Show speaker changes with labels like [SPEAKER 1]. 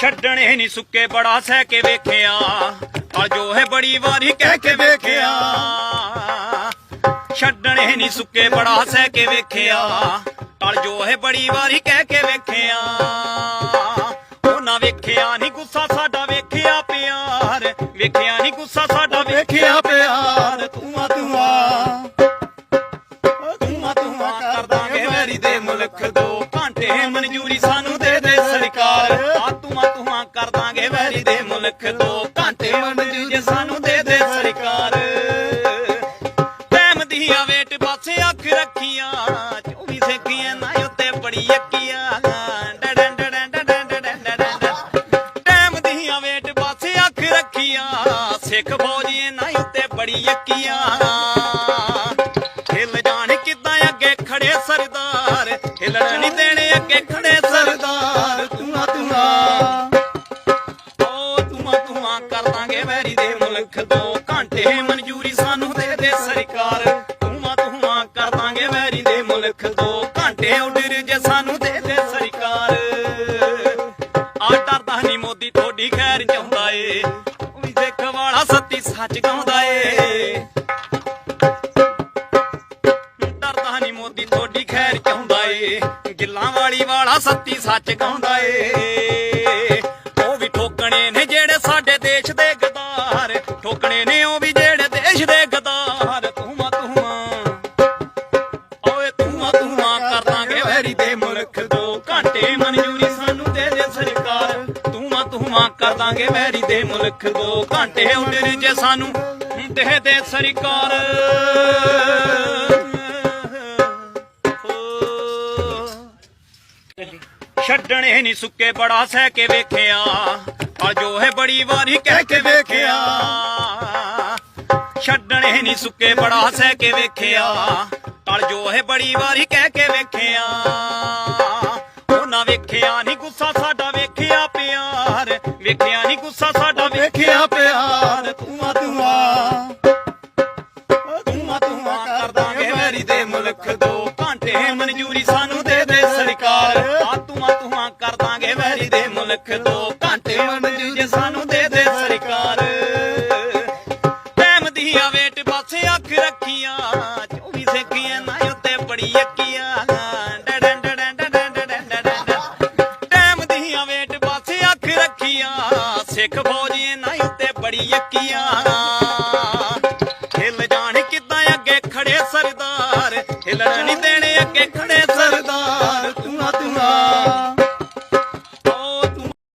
[SPEAKER 1] ਛੱਡਣੇ ਨਹੀਂ ਸੁੱਕੇ, ਬੜਾ ਸਹਿ ਕੇ ਵੇਖਿਆ। ਅਲ ਜੋ ਹੈ ਬੜੀ ਵਾਰੀ ਕਹਿ ਕੇ ਵੇਖਿਆ। ਛੱਡਣੇ ਨਹੀਂ ਸੁੱਕੇ, ਬੜਾ ਸਹਿ ਕੇ ਵੇਖਿਆ। ਅਲ ਜੋ ਹੈ ਬੜੀ ਵਾਰੀ ਕਹਿ ਕੇ ਵੇਖਿਆ। ਉਹਨਾਂ ਵੇਖਿਆ ਨਹੀਂ, ਗੁੱਸਾ ਸਾਡਾ ਵੇਖਿਆ ਪਿਆਰ। ਵੇਖਿਆ ਨਹੀਂ, ਗੁੱਸਾ ਸਾਡਾ
[SPEAKER 2] ਵੇਖਿਆ ਪਿਆਰ। ਤੂੰ ਆ ਤੂੰ ਆ ਤੂੰ ਆ ਤੂੰ ਆ ਕਰ ਦਾਂਗੇ
[SPEAKER 1] ਵੈਰੀ ਦੇ ਮੁਲਕ ਦੋ। ਘੰਟੇ ਮਨਜ਼ੂਰੀ ਸਾਨੂੰ ਘੰਟੇ ਸਾਨੂੰ ਦੇ ਦੇ ਸਰਕਾਰ। ਟਾਈਮ ਦੀਆਂ ਵੇਟ ਪਾਸੇ ਅੱਖ ਰੱਖੀਆਂ। 24 ਸੇਕੀਆਂ ਨਾ ਉੱਤੇ ਬੜੀ ਅੱਕੀਆਂ ਡਡਨ ਟਾਈਮ ਦੀਆਂ ਵੇਟ ਪਾਸੇ ਅੱਖ ਰੱਖੀਆਂ। ਸਿੱਖ ਫੌਜੀਏ ਨਾ ਉੱਤੇ ਬੜੀ ਅੱਕੀਆਂ
[SPEAKER 2] ਤੂੰ
[SPEAKER 1] ਕਰ ਦਾਂਗੇ ਵੈਰੀ ਦੇ ਮੁਲਕ ਦੋ ਘੰਟੇ ਮਨਜ਼ੂਰੀ ਸਾਨੂੰ ਦੇ ਦੇ ਸਰਕਾਰ। ਤੂੰ ਤੂੰ ਕਰ ਦਾਂਗੇ ਵੈਰੀ ਦੇ ਮੁਲਕ ਦੋ ਘੰਟੇ ਆਰਡਰ ਜੇ ਸਾਨੂੰ ਦੇ ਦੇ ਸਰਕਾਰ। ਆ ਡਰਦਾ ਨਹੀਂ ਮੋਦੀ ਤੁਹਾਡੀ ਖੈਰ ਚਾਹੁੰਦਾ ਏ। ਵੀ ਦੇਖ ਵਾਲਾ ਸੱਤੀ ਸੱਚ ਗਾਉਂਦਾ ਏ। ਡਰਦਾ ਨਹੀਂ ਮੋਦੀ ਤੁਹਾਡੀ ਖੈਰ ਚਾਹੁੰਦਾ ਏ। ਗਿੱਲਾਂ ਵਾਲੀ ਵਾਲਾ ਸੱਤੀ ਸੱਚ ਗਾਉਂਦਾ ਏ। ਦਾਂਗੇ ਵੈਰੀ ਦੇ ਮੁਲਕ ਦੋ ਘੰਟੇ ਮਨਜ਼ੂਰੀ ਸਾਨੂੰ ਦੇ ਦੇ ਸਰਕਾਰ। ਤੂੰ ਤੂੰ ਕਰ ਦਾਂਗੇ ਵੈਰੀ ਦੇ ਮੁਲਕ ਦੋ ਘੰਟੇ ਆਰਡਰ ਜੇ ਸਾਨੂੰ ਦੇ ਦੇ ਸਰਕਾਰ। ਛੱਡਣੇ ਨਹੀਂ ਸੁੱਕੇ ਬੜਾ ਸਹਿ ਕੇ ਵੇਖਿਆ। ਆ ਜੋ ਹੈ ਬੜੀ ਵਾਰੀ ਕਹਿ ਕੇ ਵੇਖਿਆ। ਛੱਡਣੇ ਨਹੀਂ ਸੁੱਕੇ ਬੜਾ ਸਹਿ ਕੇ ਵੇਖਿਆ। ਤਲ ਜੋ ਇਹ ਬੜੀ ਵਾਰੀ ਕਹਿ ਕੇ ਵੇਖਿਆ। ਉਹਨਾਂ ਵੇਖਿਆ ਨਹੀਂ ਗੁੱਸਾ ਸਾਡਾ ਵੇਖਿਆ। ਗਈਆਂ ਹਿੱਲ ਜਾਣ ਕਿਦਾਂ ਅੱਗੇ ਖੜੇ ਸਰਦਾਰ? ਹਿੱਲਣ ਨਹੀਂ ਦੇਣੇ ਅੱਗੇ ਖੜੇ